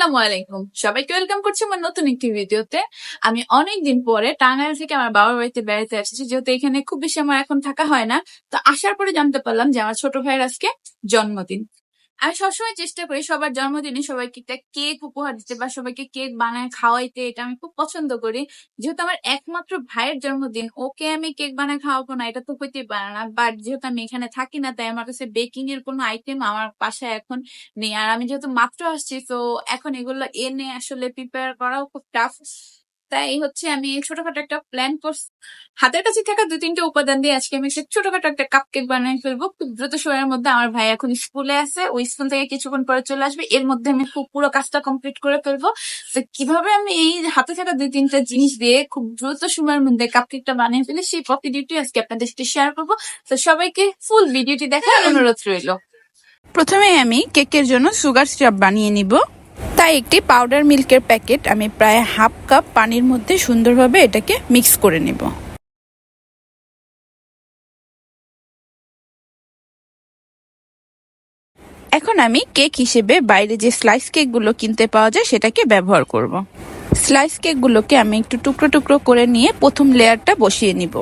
আসসালামু আলাইকুম। সবাইকে ওয়েলকাম করছি আমার নতুন একটি ভিডিওতে। আমি অনেকদিন পরে টাঙ্গাইল থেকে আমার বাবার বাড়িতে বেড়াতে এসেছি, যেহেতু এখানে খুব বেশি আমার এখন থাকা হয় না। তো আসার পরে জানতে পারলাম যে আমার ছোট ভাইয়ের আজকে জন্মদিন। আমি সবসময় চেষ্টা করি সবার জন্মদিনে সবাইকে একটা কেক উপহার দিতে বা সবাইকে কেক বানায় খাওয়াইতে, এটা আমি খুব পছন্দ করি। যেহেতু আমার একমাত্র ভাইয়ের জন্মদিন, ওকে আমি কেক বানায় খাওয়াবো না, এটা তো হইতেই পারে না। বাট যেহেতু আমি এখানে থাকি না, তাই আমার কাছে বেকিং এর কোনো আইটেম আমার বাসায় এখন নেই। আর আমি যেহেতু মাত্র আসছি, তো এখন এগুলো এনে আসলে প্রিপেয়ার করাও খুব টাফ তাই হচ্ছে আমি ছোটখাটো একটা প্ল্যান করছি। হাতের কাছে থাকা দু তিনটে উপাদান দিয়ে আজকে আমি একটা ছোটখাটো একটা কাপ কেক বানিয়ে ফেলব। খুব দ্রুত সময়ের মধ্যে আমার ভাই এখন স্কুলে আছে ওই স্কুল থেকে কিছুক্ষণ পরে চলে আসবে। এর মধ্যে আমি খুব পুরো কাজটা কমপ্লিট করে ফেলব। তো কীভাবে আমি এই হাতে থাকা দুই তিনটা জিনিস দিয়ে খুব দ্রুত সময়ের মধ্যে কাপ কেকটা বানিয়ে ফেলি সেই প্রতিটি আজকে আপনাদের সাথে শেয়ার করব। তো সবাইকে ফুল ভিডিওটি দেখার অনুরোধ রইল। প্রথমে আমি কেকের জন্য সুগার সিরাপ বানিয়ে নিব। তাই একটি পাউডার মিল্কের প্যাকেট আমি প্রায় হাফ কাপ পানির মধ্যে সুন্দরভাবে এটাকে মিক্স করে নিব এখন আমি কেক হিসেবে বাইরে যে স্লাইস কেকগুলো কিনতে পাওয়া যায় সেটাকে ব্যবহার করব। স্লাইস কেকগুলোকে আমি একটু টুকরো টুকরো করে নিয়ে প্রথম লেয়ারটা বসিয়ে নিব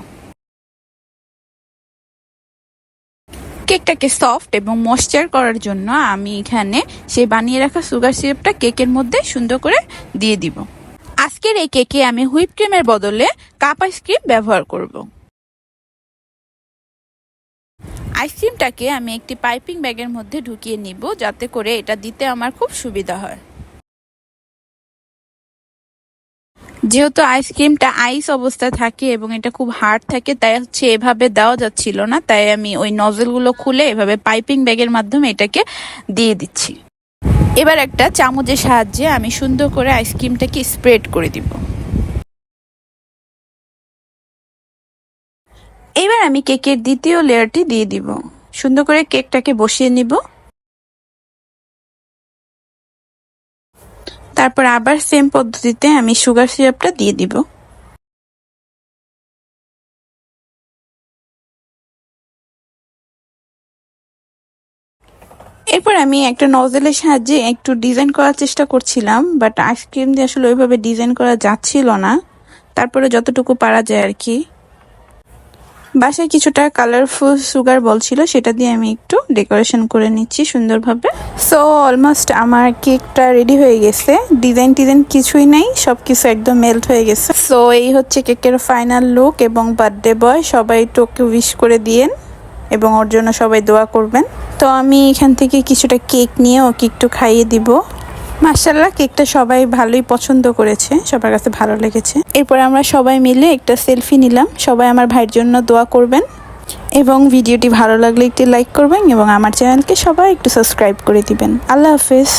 কেকটাকে সফট এবং ময়শ্চার করার জন্য আমি এখানে সেই বানিয়ে রাখা সুগার সিরাপটা কেকের মধ্যে সুন্দর করে দিয়ে দিব। আজকের এই কেকে আমি হুইপ ক্রিমের বদলে কাপ আইসক্রিম ব্যবহার করব। আইসক্রিমটাকে আমি একটি পাইপিং ব্যাগের মধ্যে ঢুকিয়ে নিব যাতে করে এটা দিতে আমার খুব সুবিধা হয়। যেহেতু আইসক্রিমটা আইস অবস্থায় থাকে এবং এটা খুব হার্ড থাকে, তাই হচ্ছে এভাবে দেওয়া যাচ্ছিল না। তাই আমি ওই নজলগুলো খুলে এভাবে পাইপিং ব্যাগের মাধ্যমে এটাকে দিয়ে দিচ্ছি। এবার একটা চামচের সাহায্যে আমি সুন্দর করে আইসক্রিমটাকে স্প্রেড করে দিব। এবার আমি কেকের দ্বিতীয় লেয়ারটি দিয়ে দিব। সুন্দর করে কেকটাকে বসিয়ে নিব। তারপর আবার সেম পদ্ধতিতে আমি সুগার সিরাপটা দিয়ে দিব। এরপর আমি একটা নজেলের সাহায্যে একটু ডিজাইন করার চেষ্টা করছিলাম বাট আইসক্রিম দিয়ে আসলে ওইভাবে ডিজাইন করা যাচ্ছিল না। তারপরে যতটুকু পারা যায় আর কি। বাসায় কিছুটা কালারফুল সুগার বল ছিল, সেটা দিয়ে আমি একটু ডেকোরেশন করে নিচ্ছি সুন্দরভাবে। সো অলমোস্ট আমার কেকটা রেডি হয়ে গেছে। ডিজাইন টিজাইন কিছুই নাই সব কিছু একদম মেল্ট হয়ে গেছে। সো এই হচ্ছে কেকের ফাইনাল লুক এবং বার্থডে বয় সবাই একটু ওকে উইশ করে দিয়েন এবং ওর জন্য সবাই দোয়া করবেন। তো আমি এখান থেকে কিছুটা কেক নিয়ে ওকে একটু খাইয়ে দিব। মার্শাল্লাহ কেকটা সবাই ভালোই পছন্দ করেছে, সবার কাছে ভালো লেগেছে। এরপর আমরা সবাই মিলে একটা সেলফি নিলাম। সবাই আমার ভাইয়ের জন্য দোয়া করবেন এবং ভিডিওটি ভালো লাগলে একটি লাইক করবেন এবং আমার চ্যানেলকে সবাই একটু সাবস্ক্রাইব করে দিবেন। আল্লাহ হাফেজ।